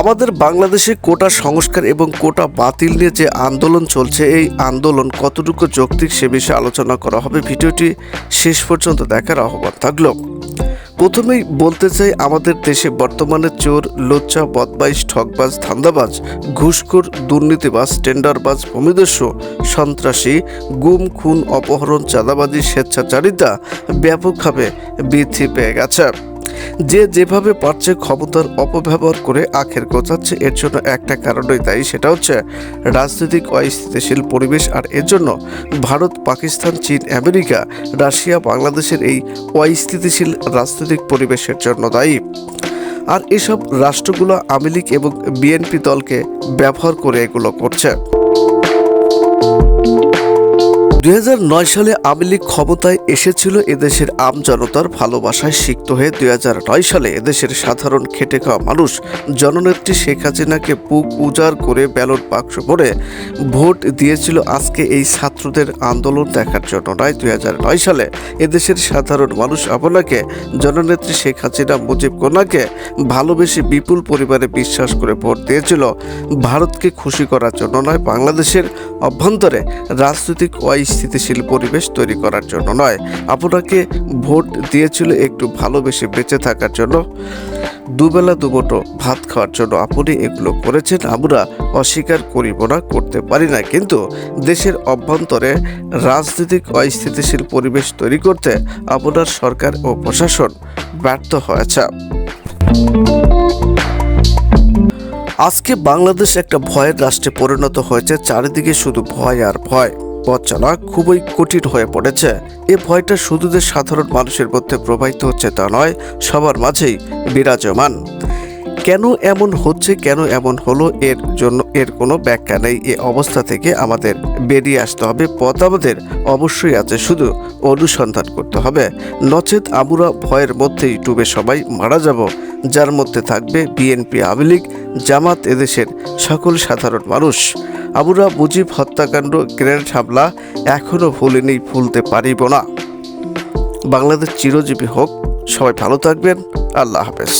আমাদের বাংলাদেশে কোটা সংস্কার এবং কোটা বাতিল নিয়ে যে আন্দোলন চলছে, এই আন্দোলন কতটুকু যৌক্তিক সে বিষয়ে আলোচনা করা হবে। ভিডিওটি শেষ পর্যন্ত দেখার আহ্বান থাকল। প্রথমেই বলতে চাই, আমাদের দেশে বর্তমানে চোর, লোচ্চা, বদমাইশ ঠকবাজ ধান্দাবাজ, ঘুষখোর, দুর্নীতিবাজ, টেন্ডারবাজ, ভূমিদস্য, সন্ত্রাসী, গুম, খুন, অপহরণ, চাঁদাবাজি, স্বেচ্ছাচারিতা ব্যাপকভাবে বৃদ্ধি পেয়ে গেছে। যে যেভাবে পারছে ক্ষমতার অপব্যবহার করে আখের গোছাচ্ছে, এর জন্য একটা কারণই দায়ী, সেটা হচ্ছে রাজনৈতিক অস্থিতিশীল পরিবেশ। আর এর জন্য ভারত, পাকিস্তান, চীন, আমেরিকা, রাশিয়া, বাংলাদেশের এই অস্থিতিশীল রাজনৈতিক পরিবেশের জন্য দায়ী। আর এসব রাষ্ট্রগুলো আওয়ামী লীগ এবং বিএনপি দলকে ব্যবহার করে এগুলো করছে। দুই হাজার নয় সালে আওয়ামী লীগ ক্ষমতায় এসেছিল এদেশের আম জনতার ভালোবাসায় সিক্ত হয়ে দুই হাজার নয় সালে এদেশের সাধারণ খেটে খাওয়া মানুষ জননেত্রী শেখ হাসিনাকে বুক উজাড় করে ব্যালট বাক্স ভরে ভোট দিয়েছিল আজকে এই ছাত্রদের আন্দোলন দেখার জন্য নয় দুই সালে এদেশের সাধারণ মানুষ আপনাকে জননেত্রী শেখ হাসিনা, মুজিব কন্যাকে ভালোবেসে বিপুল পরিবারে বিশ্বাস করে ভোট দিয়েছিল। ভারতকে খুশি করার জন্য নয় বাংলাদেশের অভ্যন্তরে রাজনৈতিক অস্থিতিশীল পরিবেশ তৈরি করার জন্য নয় আপনাকে ভোট দিয়েছিল একটু ভালোবেসে বেঁচে থাকার জন্য। দুবেলা, দুবটো ভাত খাওয়ার জন্য আপনি এগুলো করেছেন, আমরা অস্বীকার করিব না, করতে পারি না। কিন্তু দেশের অভ্যন্তরে রাজনৈতিক অস্থিতিশীল পরিবেশ তৈরি করতে আপনার সরকার ও প্রশাসন ব্যর্থ হয়েছে। আজকে বাংলাদেশ একটা ভয়ের রাষ্ট্রে পরিণত হয়েছে, চারিদিকে শুধু ভয় আর ভয়। পথ চলা খুবই কঠিন হয়ে পড়েছে। এ ভয়টা শুধু যে সাধারণ মানুষের মধ্যে প্রবাহিত হচ্ছে তা নয়, সবার মাঝেই বিরাজমান। কেন এমন হচ্ছে, কেন এমন হলো, এর জন্য এর কোনো ব্যাখ্যা নেই। এ অবস্থা থেকে আমাদের বেরিয়ে আসতে হবে। পথ আমাদের অবশ্যই আছে, শুধু অনুসন্ধান করতে হবে। নচেত আমরা ভয়ের মধ্যেই ডুবে সবাই মারা যাব। যার মধ্যে থাকবে বিএনপি, আওয়ামী লীগ, জামাত এদেশের সকল সাধারণ মানুষ। আমরা মুজিব হত্যাকাণ্ড গ্রেনেড হামলা এখনও ভুলিনি, ভুলতে পারিব না। বাংলাদেশ চিরজীবী হোক, সবাই ভালো থাকবেন, আল্লাহ হাফেজ।